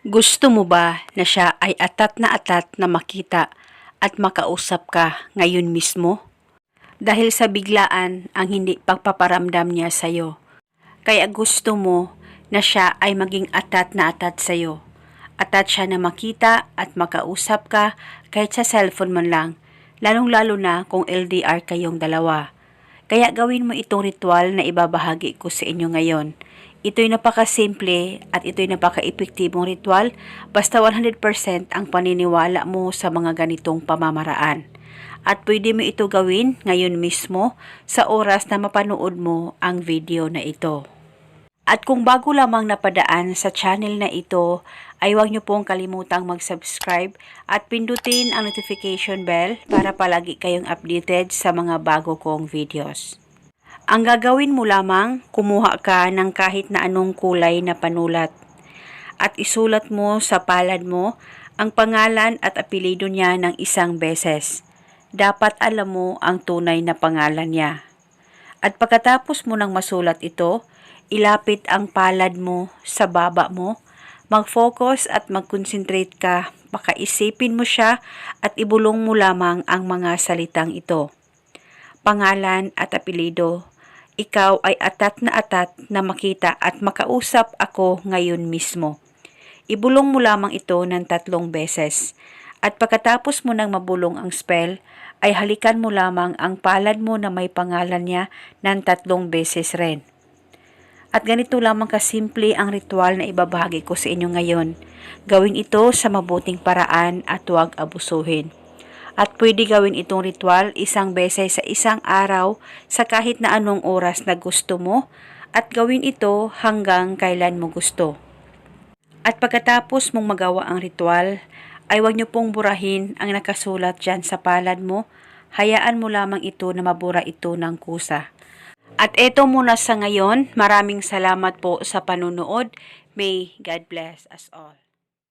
Gusto mo ba na siya ay atat na atat na makita at makausap ka ngayon mismo? Dahil sa biglaan ang hindi pagpaparamdam niya sa'yo. Kaya gusto mo na siya ay maging atat na atat sa'yo. Atat siya na makita at makausap ka kahit sa cellphone man lang, lalong-lalo na kung LDR kayong dalawa. Kaya gawin mo itong ritual na ibabahagi ko sa inyo ngayon. Ito'y napakasimple at ito'y napaka-epektibong ritual basta 100% ang paniniwala mo sa mga ganitong pamamaraan. At pwede mo ito gawin ngayon mismo sa oras na mapanood mo ang video na ito. At kung bago lamang napadaan sa channel na ito, ay huwag niyo pong kalimutang mag-subscribe at pindutin ang notification bell para palagi kayong updated sa mga bago kong videos. Ang gagawin mo lamang, kumuha ka ng kahit na anong kulay na panulat at isulat mo sa palad mo ang pangalan at apelido niya ng isang beses. Dapat alam mo ang tunay na pangalan niya. At pagkatapos mo nang masulat ito, ilapit ang palad mo sa baba mo, mag-focus at mag-concentrate ka, pakaisipin mo siya at ibulong mo lamang ang mga salitang ito. Pangalan at apelido, ikaw ay atat na atat na makita at makausap ako ngayon mismo. Ibulong mo lamang ito ng tatlong beses. At pagkatapos mo nang mabulong ang spell, ay halikan mo lamang ang palad mo na may pangalan niya ng tatlong beses rin. At ganito lamang kasimple ang ritual na ibabahagi ko sa inyo ngayon. Gawin ito sa mabuting paraan at huwag abusuhin. At pwede gawin itong ritual isang beses sa isang araw sa kahit na anong oras na gusto mo at gawin ito hanggang kailan mo gusto. At pagkatapos mong magawa ang ritual, ay huwag niyo pong burahin ang nakasulat dyan sa palad mo. Hayaan mo lamang ito na mabura ito ng kusa. At eto muna sa ngayon, maraming salamat po sa panunood. May God bless us all.